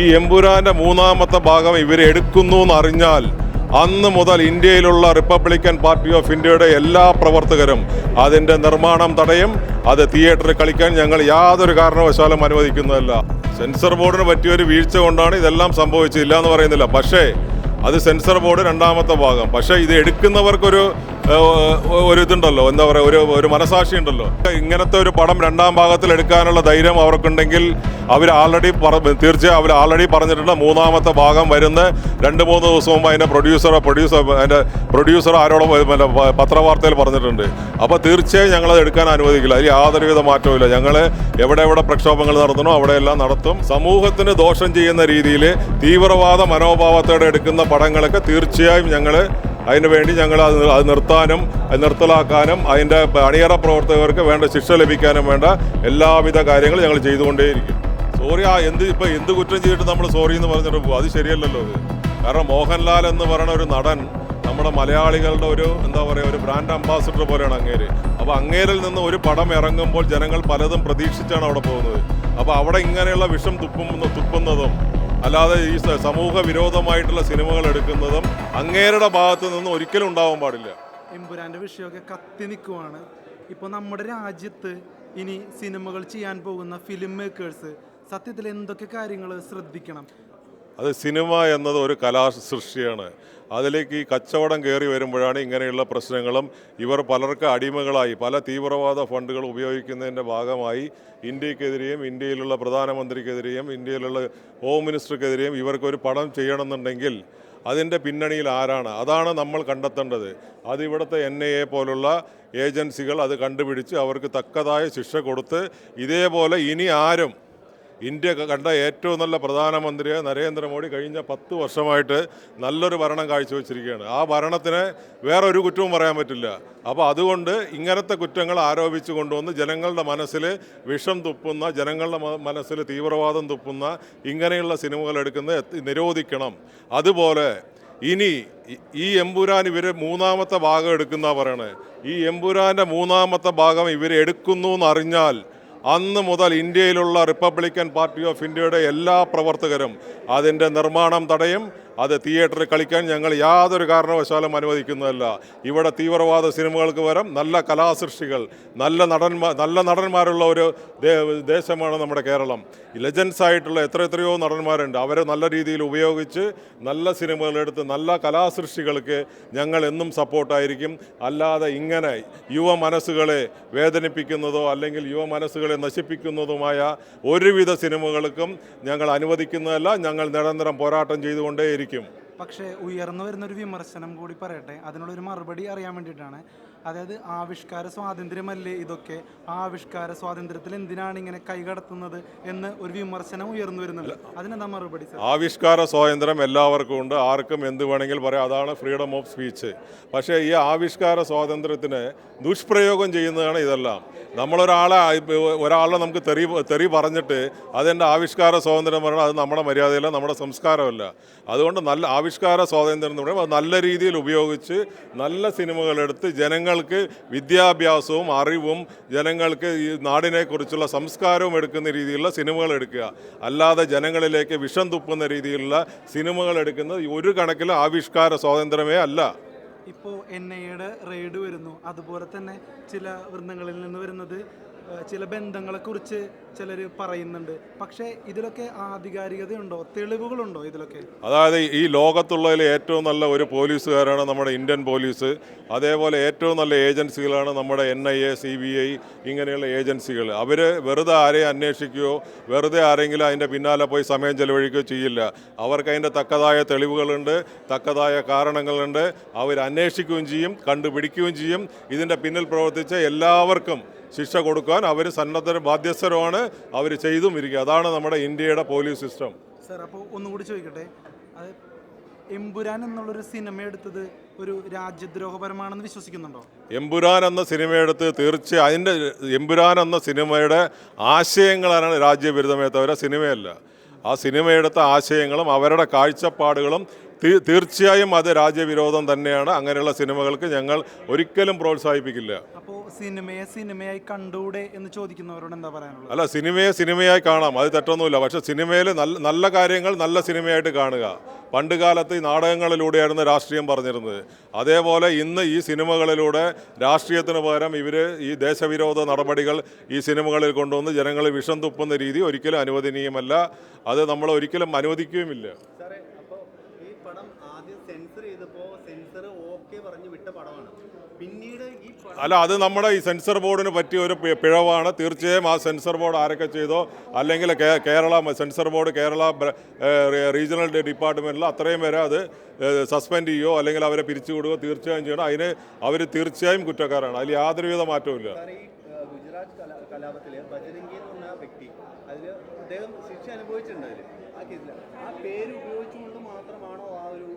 ഈ എമ്പുരാന്റെ മൂന്നാമത്തെ ഭാഗം ഇവർ എടുക്കുന്നു എന്നറിഞ്ഞാൽ അന്ന് മുതൽ ഇന്ത്യയിലുള്ള റിപ്പബ്ലിക്കൻ പാർട്ടി ഓഫ് ഇന്ത്യയുടെ എല്ലാ പ്രവർത്തകരും അതിന്റെ നിർമ്മാണം തടയും അത് തിയേറ്ററിൽ കളിക്കാൻ ഞങ്ങൾ യാതൊരു കാരണവശാലും അനുവദിക്കുന്നതല്ല. സെൻസർ ബോർഡിന് പറ്റിയൊരു വീഴ്ച കൊണ്ടാണ് ഇതെല്ലാം സംഭവിച്ചില്ല എന്ന് പറയുന്നില്ല. പക്ഷേ അത് സെൻസർ ബോർഡ് രണ്ടാമത്തെ ഭാഗം. പക്ഷേ ഇത് എടുക്കുന്നവർക്കൊരു ഒരു ഇതുണ്ടല്ലോ എന്താ പറയുക ഒരു ഒരു മനസാക്ഷി ഉണ്ടല്ലോ. ഇങ്ങനത്തെ ഒരു പടം രണ്ടാം ഭാഗത്തിൽ എടുക്കാനുള്ള ധൈര്യം അവർക്കുണ്ടെങ്കിൽ അവർ ആൾറെഡി തീർച്ചയായും അവർ ആൾറെഡി പറഞ്ഞിട്ടുണ്ട് മൂന്നാമത്തെ ഭാഗം വരുന്ന രണ്ട് മൂന്ന് ദിവസം മുമ്പ് അതിന്റെ പ്രൊഡ്യൂസർ പ്രൊഡ്യൂസർ അതിന്റെ പ്രൊഡ്യൂസർ ആരോടും പത്രവാർത്തയിൽ പറഞ്ഞിട്ടുണ്ട്. അപ്പോൾ തീർച്ചയായും ഞങ്ങളത് എടുക്കാൻ അനുവദിക്കില്ല അതിൽ യാതൊരുവിധ മാറ്റവും ഞങ്ങൾ എവിടെ എവിടെ പ്രക്ഷോഭങ്ങൾ നടത്തണോ അവിടെയെല്ലാം നടത്തും. സമൂഹത്തിന് ദോഷം ചെയ്യുന്ന രീതിയിൽ തീവ്രവാദ മനോഭാവത്തോടെ എടുക്കുന്ന പടങ്ങളൊക്കെ തീർച്ചയായും ഞങ്ങൾ അതിനു വേണ്ടി ഞങ്ങൾ അത് അത് നിർത്താനും നിർത്തലാക്കാനും അതിന്റെ അണിയറ പ്രവർത്തകർക്ക് വേണ്ട ശിക്ഷ ലഭിക്കാനും വേണ്ട എല്ലാവിധ കാര്യങ്ങളും ഞങ്ങൾ ചെയ്തുകൊണ്ടേയിരിക്കും. സോറി ആ എന്ത് ഇപ്പം എന്ത് കുറ്റം ചെയ്തിട്ട് നമ്മൾ സോറി എന്ന് പറഞ്ഞിട്ട് പോകും അത് ശരിയല്ലല്ലോ അത്. കാരണം മോഹൻലാൽ എന്ന് പറയുന്ന ഒരു നടൻ നമ്മുടെ മലയാളികളുടെ ഒരു എന്താ പറയുക ഒരു ബ്രാൻഡ് അംബാസിഡർ പോലെയാണ് അങ്ങേര്. അപ്പോൾ അങ്ങേരിൽ നിന്ന് ഒരു പടം ഇറങ്ങുമ്പോൾ ജനങ്ങൾ പലതും പ്രതീക്ഷിച്ചാണ് അവിടെ പോകുന്നത്. അപ്പോൾ അവിടെ ഇങ്ങനെയുള്ള വിഷം തുപ്പുന്ന തുപ്പുന്നതും അല്ലാതെ ഈ സമൂഹ വിരോധമായിട്ടുള്ള സിനിമകൾ എടുക്കുന്നതും അങ്ങേരുടെ ഭാഗത്തു നിന്ന് ഒരിക്കലും ഉണ്ടാവാൻ പാടില്ല. എമ്പുരാന്റെ വിഷയമൊക്കെ കത്തി നിൽക്കുവാണ് ഇപ്പോൾ നമ്മുടെ രാജ്യത്ത് ഇനി സിനിമകൾ ചെയ്യാൻ പോകുന്ന ഫിലിം മേക്കേഴ്സ് സത്യത്തിൽ എന്തൊക്കെ കാര്യങ്ങൾ ശ്രദ്ധിക്കണം? അത് സിനിമ എന്നത് ഒരു കലാസൃഷ്ടിയാണ് അതിലേക്ക് ഈ കച്ചവടം കയറി വരുമ്പോഴാണ് ഇങ്ങനെയുള്ള പ്രശ്നങ്ങളും ഇവർ പലർക്ക് അടിമകളായി പല തീവ്രവാദ ഫണ്ടുകൾ ഉപയോഗിക്കുന്നതിന്റെ ഭാഗമായി ഇന്ത്യക്കെതിരെയും ഇന്ത്യയിലുള്ള പ്രധാനമന്ത്രിക്കെതിരെയും ഇന്ത്യയിലുള്ള ഹോം മിനിസ്റ്റർക്കെതിരെയും ഇവർക്കൊരു പണം ചെയ്യണമെന്നുണ്ടെങ്കിൽ അതിന്റെ പിന്നണിയിൽ ആരാണ്? അതാണ് നമ്മൾ കണ്ടെത്തേണ്ടത്. അത് ഇവിടുത്തെ എൻ ഐ എ പോലുള്ള ഏജൻസികൾ അത് കണ്ടുപിടിച്ച് അവർക്ക് തക്കതായ ശിക്ഷ കൊടുത്ത് ഇതേപോലെ ഇനി ആരും ഇന്ത്യ കണ്ട ഏറ്റവും നല്ല പ്രധാനമന്ത്രിയെ നരേന്ദ്രമോദി കഴിഞ്ഞ പത്ത് വർഷമായിട്ട് നല്ലൊരു ഭരണം കാഴ്ചവെച്ചിരിക്കുകയാണ്. ആ ഭരണത്തിന് വേറെ ഒരു കുറ്റവും പറയാൻ പറ്റില്ല. അപ്പോൾ അതുകൊണ്ട് ഇങ്ങനത്തെ കുറ്റങ്ങൾ ആരോപിച്ചു കൊണ്ടുവന്ന് ജനങ്ങളുടെ മനസ്സിൽ വിഷം തുപ്പുന്ന ജനങ്ങളുടെ മനസ്സിൽ തീവ്രവാദം തുപ്പുന്ന ഇങ്ങനെയുള്ള സിനിമകൾ എടുക്കുന്ന നിരോധിക്കണം. അതുപോലെ ഇനി ഈ എമ്പുരാൻ ഇവർ മൂന്നാമത്തെ ഭാഗം എടുക്കുന്ന പറയണേ. ഈ എമ്പുരാന്റെ മൂന്നാമത്തെ ഭാഗം ഇവർ എടുക്കുന്നു എന്നറിഞ്ഞാൽ അന്ന് മുതൽ ഇന്ത്യയിലുള്ള റിപ്പബ്ലിക്കൻ പാർട്ടി ഓഫ് ഇന്ത്യയുടെ എല്ലാ പ്രവർത്തകരും അതിന്റെ നിർമ്മാണം തടയും. അത് തിയേറ്ററിൽ കളിക്കാൻ ഞങ്ങൾ യാതൊരു കാരണവശാലും അനുവദിക്കുന്നതല്ല. ഇവിടെ തീവ്രവാദ സിനിമകൾക്ക് പകരം നല്ല കലാസൃഷ്ടികൾ നല്ല നടന്മാർ നല്ല നടന്മാരുള്ള ഒരു ദേശമാണ് നമ്മുടെ കേരളം. ലെജൻസ് ആയിട്ടുള്ള എത്ര എത്രയോ നടന്മാരുണ്ട്. അവരെ നല്ല രീതിയിൽ ഉപയോഗിച്ച് നല്ല സിനിമകളെടുത്ത് നല്ല കലാസൃഷ്ടികൾക്ക് ഞങ്ങൾ എന്നും സപ്പോർട്ടായിരിക്കും. അല്ലാതെ ഇങ്ങനെ യുവ മനസ്സുകളെ വേദനിപ്പിക്കുന്നതോ അല്ലെങ്കിൽ യുവ മനസ്സുകളെ നശിപ്പിക്കുന്നതുമായ ഒരുവിധ സിനിമകൾക്കും ഞങ്ങൾ അനുവദിക്കുന്നതല്ല. ഞങ്ങൾ നിരന്തരം പോരാട്ടം ചെയ്തുകൊണ്ടേയിരിക്കും. പക്ഷേ ഉയർന്നു വരുന്ന ഒരു വിമർശനം കൂടി പറയട്ടെ. അതിനുള്ളൊരു മറുപടി അറിയാൻ വേണ്ടിയിട്ടാണ് അതായത് ആവിഷ്കാര സ്വാതന്ത്ര്യമല്ലേ ഇതൊക്കെ? ആവിഷ്കാര സ്വാതന്ത്ര്യത്തിൽ എന്തിനാണ് ഇങ്ങനെ കൈകടത്തുന്നത് എന്ന് ഒരു വിമർശനം ഉയർന്നു വരുന്നുണ്ട്. അതിനെന്താ മറുപടി ആവിഷ്കാര സ്വാതന്ത്ര്യം എല്ലാവർക്കും ഉണ്ട്. ആർക്കും എന്ത് വേണമെങ്കിൽ പറയാം. അതാണ് ഫ്രീഡം ഓഫ് സ്പീച്ച് പക്ഷേ ഈ ആവിഷ്കാര സ്വാതന്ത്ര്യത്തിന് ദുഷ്പ്രയോഗം ചെയ്യുന്നതാണ് ഇതെല്ലാം. നമ്മളൊരാളെ ഒരാളെ നമുക്ക് തെറി തെറി പറഞ്ഞിട്ട് അതെന്റെ ആവിഷ്കാര സ്വാതന്ത്ര്യം പറഞ്ഞാൽ അത് നമ്മുടെ മര്യാദയല്ല നമ്മുടെ സംസ്കാരമല്ല. അതുകൊണ്ട് നല്ല ആവിഷ്കാര സ്വാതന്ത്ര്യം എന്ന് പറയുമ്പോൾ അത് നല്ല രീതിയിൽ ഉപയോഗിച്ച് നല്ല സിനിമകളെടുത്ത് ജനങ്ങൾക്ക് വിദ്യാഭ്യാസവും അറിവും ജനങ്ങൾക്ക് ഈ നാടിനെക്കുറിച്ചുള്ള സംസ്കാരവും എടുക്കുന്ന രീതിയിലുള്ള സിനിമകൾ എടുക്കുക. അല്ലാതെ ജനങ്ങളിലേക്ക് വിഷം തുപ്പുന്ന രീതിയിലുള്ള സിനിമകൾ എടുക്കുന്നത് ഒരു കണക്കിൽ ആവിഷ്കാര സ്വാതന്ത്ര്യമേ അല്ല. ഇപ്പോൾ എൻ ഐയുടെ റെയ്ഡ് വരുന്നു. അതുപോലെ തന്നെ ചില വൃന്ദങ്ങളിൽ നിന്ന് വരുന്നത് ചില ബന്ധങ്ങളെക്കുറിച്ച് ചിലർ പറയുന്നുണ്ട്. പക്ഷേ ഇതിലൊക്കെ ആധികാരികതയുണ്ടോ? തെളിവുകളുണ്ടോ ഇതിലൊക്കെ? അതായത് ഈ ലോകത്തുള്ളതിൽ ഏറ്റവും നല്ല ഒരു പോലീസുകാരാണ് നമ്മുടെ ഇന്ത്യൻ പോലീസ്. അതേപോലെ ഏറ്റവും നല്ല ഏജൻസികളാണ് നമ്മുടെ N I A C B I ഇങ്ങനെയുള്ള ഏജൻസികൾ. അവർ വെറുതെ ആരെയും അന്വേഷിക്കുകയോ വെറുതെ ആരെങ്കിലും അതിന്റെ പിന്നാലെ പോയി സമയം ചെലവഴിക്കുകയോ ചെയ്യില്ല. അവർക്ക് അതിന്റെ തക്കതായ തെളിവുകളുണ്ട് തക്കതായ കാരണങ്ങളുണ്ട്. അവർ അന്വേഷിക്കുകയും ചെയ്യും കണ്ടുപിടിക്കുകയും ചെയ്യും. ഇതിന്റെ പിന്നിൽ പ്രവർത്തിച്ച എല്ലാവർക്കും ശിക്ഷ കൊടുക്കാൻ അവർ സന്നദ്ധ ബാധ്യസ്ഥരുമാണ് അവർ ചെയ്തും ഇരിക്കുക. അതാണ് നമ്മുടെ ഇന്ത്യയുടെ പോലീസ് സിസ്റ്റം. സർ അപ്പോൾ ഒന്നുകൂടി ചോദിക്കട്ടെ? അത് എമ്പുരാൻ എന്നുള്ളൊരു സിനിമ എടുത്തത് ഒരു രാജ്യദ്രോഹപരമാണെന്ന് വിശ്വസിക്കുന്നുണ്ടോ? എമ്പുരാൻ എന്ന സിനിമയെടുത്ത് തീർച്ചയായും അതിന്റെ എമ്പുരാൻ എന്ന സിനിമയുടെ ആശയങ്ങളാണ് രാജ്യവിരുദ്ധമേ തവിര സിനിമയല്ല. ആ സിനിമയെടുത്ത ആശയങ്ങളും അവരുടെ കാഴ്ചപ്പാടുകളും തീർച്ചയായും അത് രാജ്യവിരോധം തന്നെയാണ്. അങ്ങനെയുള്ള സിനിമകൾക്ക് ഞങ്ങൾ ഒരിക്കലും പ്രോത്സാഹിപ്പിക്കില്ല. അപ്പോൾ സിനിമയെ സിനിമയായി കണ്ടൂടെ എന്ന് ചോദിക്കുന്നവരോട് എന്താ പറയാനുള്ളത്? അല്ല സിനിമയെ സിനിമയായി കാണാം. അത് തെറ്റൊന്നുമില്ല. പക്ഷെ സിനിമയിൽ നല്ല നല്ല കാര്യങ്ങൾ നല്ല സിനിമയായിട്ട് കാണുക. പണ്ട് കാലത്ത് ഈ നാടകങ്ങളിലൂടെയായിരുന്നു രാഷ്ട്രീയം പറഞ്ഞിരുന്നത്. അതേപോലെ ഇന്ന് ഈ സിനിമകളിലൂടെ രാഷ്ട്രീയത്തിന് പകരം ഇവർ ഈ ദേശവിരോധ നടപടികൾ ഈ സിനിമകളിൽ കൊണ്ടുവന്ന് ജനങ്ങളെ വിഷം തുപ്പുന്ന രീതി ഒരിക്കലും അനുവദനീയമല്ല. അത് നമ്മൾ ഒരിക്കലും അനുവദിക്കുകയുമില്ല സാറേ അപ്പോൾ ഈ പടം ആദ്യം സെൻസർ ചെയ്തപ്പോൾ സെൻസർ ഓക്കെ പറഞ്ഞ് വിട്ട പടമാണ് പിന്നീട് ഈ പടം അല്ല അത് നമ്മുടെ ഈ സെൻസർ ബോർഡിന് പറ്റിയ ഒരു പിഴവാണ്. തീർച്ചയായും ആ സെൻസർ ബോർഡ് ആരൊക്കെ ചെയ്തോ അല്ലെങ്കിൽ Kerala censor board Kerala regional ഡിപ്പാർട്ട്മെന്റിൽ അത്രയും വരെ അത് സസ്പെൻഡ് ചെയ്യുകയോ അല്ലെങ്കിൽ അവരെ പിരിച്ചുവിടുകയോ തീർച്ചയായും ചെയ്യണം. അതിന് അവർ തീർച്ചയായും കുറ്റക്കാരാണ്. അതിൽ യാതൊരുവിധ മാറ്റവും ഏഹ്, ഗുജറാത്ത് കലാ കലാപത്തിൽ ബജരംഗി എന്ന് പറഞ്ഞ വ്യക്തി. അതിൽ അദ്ദേഹം ശിക്ഷ അനുഭവിച്ചിട്ടുണ്ട് അതിൽ ആ കേസിൽ ആ പേര് ഉപയോഗിച്ചുകൊണ്ട് മാത്രമാണോ ആ ഒരു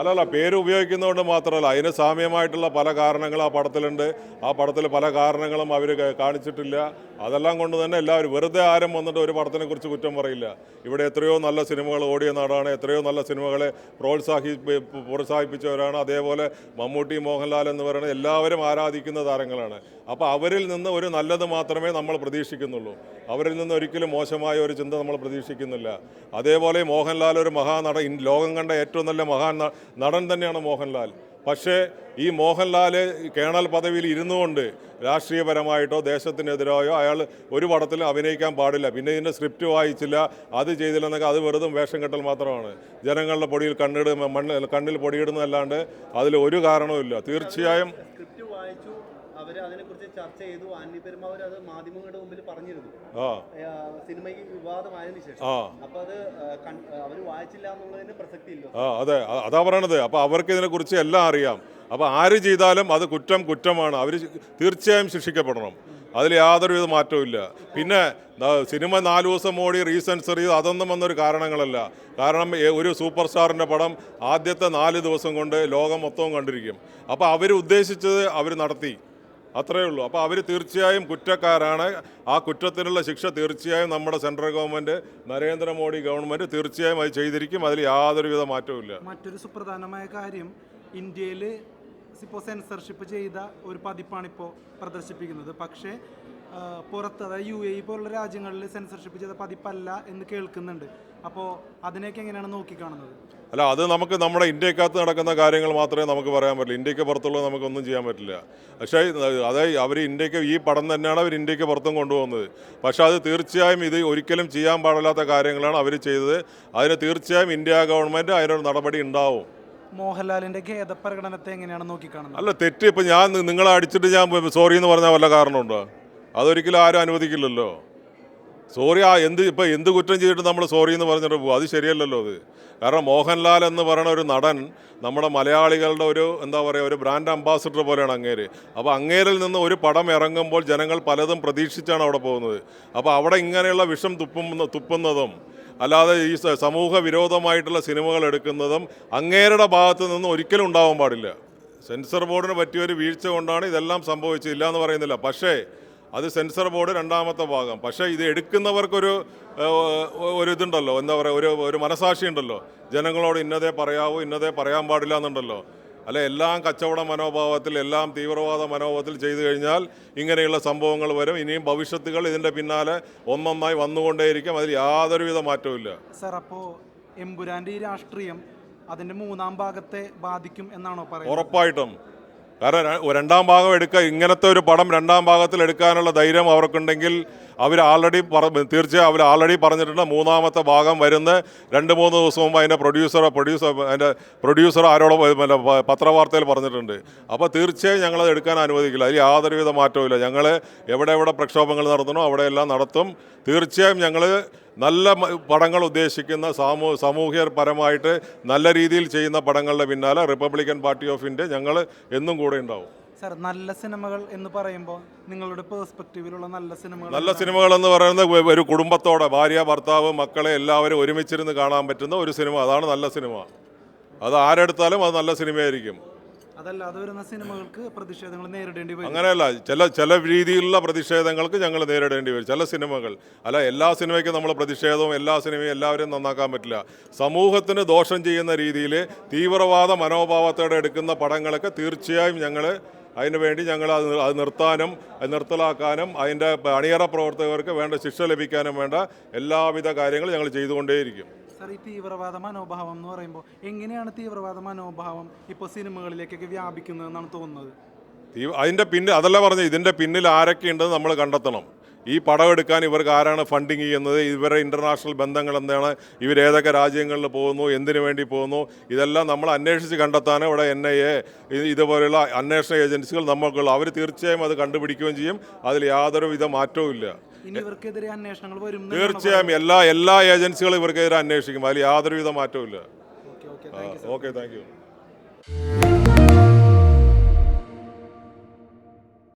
അല്ലല്ല പേര് ഉപയോഗിക്കുന്നതുകൊണ്ട് മാത്രമല്ല. അതിന് സാമ്യമായിട്ടുള്ള പല കാരണങ്ങൾ ആ പടത്തിലുണ്ട്. ആ പടത്തിൽ പല കാരണങ്ങളും അവർ കാണിച്ചിട്ടില്ല. അതെല്ലാം കൊണ്ട് തന്നെ എല്ലാവരും വെറുതെ ആരും വന്നിട്ട് ഒരു പടത്തിനെ കുറിച്ച് കുറ്റം പറയില്ല. ഇവിടെ എത്രയോ നല്ല സിനിമകൾ ഓടിയ നാടാണ്. എത്രയോ നല്ല സിനിമകളെ പ്രോത്സാഹി പ്രോത്സാഹിപ്പിച്ചവരാണ്. അതേപോലെ മമ്മൂട്ടി മോഹൻലാൽ എന്ന് പറയുന്നത് എല്ലാവരും ആരാധിക്കുന്ന താരങ്ങളാണ്. അപ്പോൾ അവരിൽ നിന്ന് ഒരു നല്ലത് മാത്രമേ നമ്മൾ പ്രതീക്ഷിക്കുന്നുള്ളൂ. അവരിൽ നിന്ന് ഒരിക്കലും മോശമായ ഒരു ചിന്ത നമ്മൾ പ്രതീക്ഷിക്കുന്നില്ല. അതേപോലെ മോഹൻലാൽ ഒരു മഹാ നട ലോകം കണ്ട ഏറ്റവും നല്ല മഹാൻ നടൻ തന്നെയാണ് മോഹൻലാൽ. പക്ഷേ ഈ മോഹൻലാൽ കേണൽ പദവിയിൽ ഇരുന്നു കൊണ്ട് രാഷ്ട്രീയപരമായിട്ടോ ദേശത്തിനെതിരായോ അയാൾ ഒരു പടത്തിലും അഭിനയിക്കാൻ പാടില്ല. പിന്നെ ഇതിന്റെ സ്ക്രിപ്റ്റ് വായിച്ചില്ല അത് ചെയ്തില്ലെന്നൊക്കെ അത് വെറുതും വേഷം കെട്ടൽ മാത്രമാണ്. ജനങ്ങളുടെ പൊടിയിൽ കണ്ണിടുന്ന മണ്ണിൽ കണ്ണിൽ പൊടിയിടുന്നതല്ലാണ്ട് അതിൽ ഒരു കാരണവുമില്ല. തീർച്ചയായും സ്ക്രിപ്റ്റ് വായിച്ചു അവർ അതിനെക്കുറിച്ച് ചർച്ച ചെയ്തു. ആന്റി പെരുമാവർ അത് മാധ്യമങ്ങളുടെ മുമ്പിൽ പറഞ്ഞിരുന്നു. സിനിമയ്ക്ക് വിവാദമായതിനു ശേഷം. അപ്പൊ അത് അവർ വായിച്ചില്ല എന്നുള്ളതിന് പ്രസക്തിയില്ല. അതെ. അതാ പറയണത്. അപ്പൊ അവർക്ക് ഇതിനെക്കുറിച്ച് എല്ലാം അറിയാം. അപ്പോൾ ആര് ചെയ്താലും അത് കുറ്റം കുറ്റമാണ്. അവർ തീർച്ചയായും ശിക്ഷിക്കപ്പെടണം. അതിൽ യാതൊരുവിധ മാറ്റവും ഇല്ല. പിന്നെ സിനിമ നാലു ദിവസം ഓടി റീസെൻസർ ചെയ്ത് അതൊന്നും വന്നൊരു കാരണങ്ങളല്ല. കാരണം ഒരു സൂപ്പർ സ്റ്റാറിന്റെ പടം ആദ്യത്തെ നാല് ദിവസം കൊണ്ട് ലോകം മൊത്തവും കണ്ടിരിക്കും. അപ്പോൾ അവർ ഉദ്ദേശിച്ചത് അവർ നടത്തി. അത്രയേ ഉള്ളൂ. അപ്പോൾ അവർ തീർച്ചയായും കുറ്റക്കാരാണ്. ആ കുറ്റത്തിനുള്ള ശിക്ഷ തീർച്ചയായും നമ്മുടെ സെൻട്രൽ ഗവൺമെന്റ് നരേന്ദ്രമോദി ഗവൺമെന്റ് തീർച്ചയായും അത് ചെയ്തിരിക്കും. അതിൽ യാതൊരുവിധ മാറ്റവും മറ്റൊരു സുപ്രധാനമായ കാര്യം ഇന്ത്യയിൽ ഇപ്പോൾ സെൻസർഷിപ്പ് ചെയ്ത ഒരു പതിപ്പാണിപ്പോൾ പ്രദർശിപ്പിക്കുന്നത്. പക്ഷേ പുറത്ത് അതായത് യു എ പോലുള്ള രാജ്യങ്ങളിൽ സെൻസർഷിപ്പ് ചെയ്ത പതിപ്പല്ല എന്ന് കേൾക്കുന്നുണ്ട്. അപ്പോൾ അതിനെയൊക്കെ എങ്ങനെയാണ് നോക്കിക്കാണുന്നത്? അല്ല അത് നമുക്ക് നമ്മുടെ ഇന്ത്യക്കകത്ത് നടക്കുന്ന കാര്യങ്ങൾ മാത്രമേ നമുക്ക് പറയാൻ പറ്റില്ല. ഇന്ത്യയ്ക്ക് പുറത്തുള്ളത് നമുക്കൊന്നും ചെയ്യാൻ പറ്റില്ല. പക്ഷേ അതായത് അവർ ഇന്ത്യയ്ക്ക് ഈ പടം തന്നെയാണ് അവർ ഇന്ത്യയ്ക്ക് പുറത്തും കൊണ്ടുപോകുന്നത്. പക്ഷേ അത് തീർച്ചയായും ഇത് ഒരിക്കലും ചെയ്യാൻ പാടില്ലാത്ത കാര്യങ്ങളാണ് അവർ ചെയ്തത്. അതിന് തീർച്ചയായും ഇന്ത്യ ഗവൺമെന്റ് അതിനൊരു നടപടി ഉണ്ടാവും. മോഹൻലാലിന്റെ ഖേദപ്രകടനത്തെ എങ്ങനെയാണ് നോക്കിക്കാണുന്നത്? അല്ല തെറ്റ് ഇപ്പം ഞാൻ നിങ്ങളെ അടിച്ചിട്ട് ഞാൻ സോറി എന്ന് പറഞ്ഞാൽ വല്ല കാരണമുണ്ടോ? അതൊരിക്കലും ആരും അനുവദിക്കില്ലല്ലോ. സോറി ആ എന്ത് ഇപ്പം എന്ത് കുറ്റം ചെയ്തിട്ട് നമ്മൾ സോറി എന്ന് പറഞ്ഞിട്ട് പോകും അത് ശരിയല്ലല്ലോ അത്. കാരണം മോഹൻലാൽ എന്ന് പറയുന്ന ഒരു നടൻ നമ്മുടെ മലയാളികളുടെ ഒരു എന്താ പറയുക ഒരു ബ്രാൻഡ് അംബാസിഡർ പോലെയാണ് അങ്ങേര്. അപ്പോൾ അങ്ങേരിൽ നിന്ന് ഒരു പടം ഇറങ്ങുമ്പോൾ ജനങ്ങൾ പലതും പ്രതീക്ഷിച്ചാണ് അവിടെ പോകുന്നത്. അപ്പോൾ അവിടെ ഇങ്ങനെയുള്ള വിഷം തുപ്പുന്ന തുപ്പുന്നതും അല്ലാതെ ഈ സമൂഹ വിരോധമായിട്ടുള്ള സിനിമകൾ എടുക്കുന്നതും അങ്ങേരുടെ ഭാഗത്ത് നിന്ന് ഒരിക്കലും ഉണ്ടാവാൻ പാടില്ല. സെൻസർ ബോർഡിന് പറ്റിയൊരു വീഴ്ച കൊണ്ടാണ് ഇതെല്ലാം സംഭവിച്ചില്ല എന്ന് പറയുന്നില്ല. പക്ഷേ അത് സെൻസർ ബോർഡ് രണ്ടാമത്തെ ഭാഗം. പക്ഷേ ഇത് എടുക്കുന്നവർക്കൊരു ഒരു ഇതുണ്ടല്ലോ. എന്താ പറയുക ഒരു ഒരു മനസാക്ഷി ഉണ്ടല്ലോ. ജനങ്ങളോട് ഇന്നതേ പറയാവൂ ഇന്നതേ പറയാൻ പാടില്ല എന്നുണ്ടല്ലോ. അല്ലെ എല്ലാം കച്ചവട മനോഭാവത്തിൽ എല്ലാം തീവ്രവാദ മനോഭാവത്തിൽ ചെയ്തു കഴിഞ്ഞാൽ ഇങ്ങനെയുള്ള സംഭവങ്ങൾ വരും. ഇനിയും ഭവിഷ്യത്തുകൾ ഇതിന്റെ പിന്നാലെ ഒന്നൊന്നായി വന്നുകൊണ്ടേയിരിക്കും. അതിൽ യാതൊരുവിധ മാറ്റവും ഇല്ല. സർ അപ്പോൾ എമ്പുരാന്റെ ഈ രാഷ്ട്രീയം അതിന്റെ മൂന്നാം ഭാഗത്തെ ബാധിക്കും എന്നാണോ പറയുന്നത്? ഉറപ്പായിട്ടും. കാരണം രണ്ടാം ഭാഗം എടുക്കുക ഇങ്ങനത്തെ ഒരു പടം രണ്ടാം ഭാഗത്തിൽ എടുക്കാനുള്ള ധൈര്യം അവർക്കുണ്ടെങ്കിൽ അവർ ആൾറെഡി തീർച്ചയായും അവർ ആൾറെഡി പറഞ്ഞിട്ടുണ്ട് മൂന്നാമത്തെ ഭാഗം വരുന്ന രണ്ട് മൂന്ന് ദിവസം മുമ്പ് അതിന്റെ പ്രൊഡ്യൂസർ പ്രൊഡ്യൂസർ അതിന്റെ പ്രൊഡ്യൂസർ ആരോടോ പത്രവാർത്തയിൽ പറഞ്ഞിട്ടുണ്ട്. അപ്പോൾ തീർച്ചയായും ഞങ്ങളത് എടുക്കാൻ അനുവദിക്കില്ല. അതിൽ യാതൊരുവിധ മാറ്റവും ഇല്ല ഞങ്ങൾ എവിടെ എവിടെ പ്രക്ഷോഭങ്ങൾ നടത്തണോ അവിടെയെല്ലാം നടത്തും. തീർച്ചയായും ഞങ്ങൾ നല്ല പടങ്ങൾ ഉദ്ദേശിക്കുന്ന സാമൂ സാമൂഹ്യപരമായിട്ട് നല്ല രീതിയിൽ ചെയ്യുന്ന പടങ്ങളുടെ പിന്നാലെ റിപ്പബ്ലിക്കൻ പാർട്ടി ഓഫ് ഇന്ത്യ ഞങ്ങൾ എന്നും കൂടെ ഉണ്ടാവും. സർ നല്ല സിനിമകൾ എന്ന് പറയുമ്പോൾ നിങ്ങളുടെ പേഴ്സ്പെക്റ്റീവിലുള്ള നല്ല സിനിമകൾ നല്ല സിനിമകൾ എന്ന് പറയുന്നത് ഒരു കുടുംബത്തോടെ ഭാര്യ ഭർത്താവ് മക്കളെ എല്ലാവരും ഒരുമിച്ചിരുന്ന് കാണാൻ പറ്റുന്ന ഒരു സിനിമ. അതാണ് നല്ല സിനിമ. അത് ആരെടുത്താലും അത് നല്ല സിനിമയായിരിക്കും. അതല്ലാതെ വരുന്ന സിനിമകൾക്ക് പ്രതിഷേധങ്ങൾ നേരിടേണ്ടി വരും. അങ്ങനെയല്ല ചില ചില രീതിയിലുള്ള പ്രതിഷേധങ്ങൾക്ക് ഞങ്ങൾ നേരിടേണ്ടി വരും. ചില സിനിമകൾ. അല്ല എല്ലാ സിനിമയ്ക്കും നമ്മൾ പ്രതിഷേധവും എല്ലാ സിനിമയും എല്ലാവരും നന്നാക്കാൻ പറ്റില്ല. സമൂഹത്തിന് ദോഷം ചെയ്യുന്ന രീതിയിൽ തീവ്രവാദ മനോഭാവത്തോടെ എടുക്കുന്ന പടങ്ങളൊക്കെ തീർച്ചയായും ഞങ്ങൾ അതിനു വേണ്ടി ഞങ്ങൾ അത് അത് നിർത്താനും അത് നിർത്തലാക്കാനും അതിന്റെ അണിയറ പ്രവർത്തകർക്ക് വേണ്ട ശിക്ഷ ലഭിക്കാനും വേണ്ട എല്ലാവിധ കാര്യങ്ങളും ഞങ്ങൾ ചെയ്തുകൊണ്ടേയിരിക്കും. സാർ ഈ തീവ്രവാദ മനോഭാവം എന്ന് പറയുമ്പോൾ എങ്ങനെയാണ് തീവ്രവാദ മനോഭാവം ഇപ്പോൾ സിനിമകളിലേക്കൊക്കെ വ്യാപിക്കുന്നത് എന്നാണ് തോന്നുന്നത് അതിന്റെ പിന്നിൽ അതല്ല പറഞ്ഞത് ഇതിന്റെ പിന്നിൽ ആരൊക്കെയുണ്ടെന്ന് നമ്മൾ കണ്ടെത്തണം. ഈ പടം എടുക്കാൻ ഇവർക്ക് ആരാണ് ഫണ്ടിങ് ചെയ്യുന്നത്? ഇവരുടെ ഇന്റർനാഷണൽ ബന്ധങ്ങൾ എന്താണ്? ഇവരേതൊക്കെ രാജ്യങ്ങളിൽ പോകുന്നു? എന്തിനു വേണ്ടി പോകുന്നു? ഇതെല്ലാം നമ്മൾ അന്വേഷിച്ച് കണ്ടെത്താൻ ഇവിടെ എൻ ഐ എ ഇതുപോലെയുള്ള അന്വേഷണ ഏജൻസികൾ നമുക്കുള്ള അവർ തീർച്ചയായും അത് കണ്ടുപിടിക്കുകയും ചെയ്യും. അതിൽ യാതൊരു വിധ മാറ്റവും ഇല്ല. തീർച്ചയായും എല്ലാ എല്ലാ ഏജൻസികളും ഇവർക്കെതിരെ അന്വേഷിക്കും. അതിൽ യാതൊരുവിധ മാറ്റവും ഇല്ല. Okay thank you.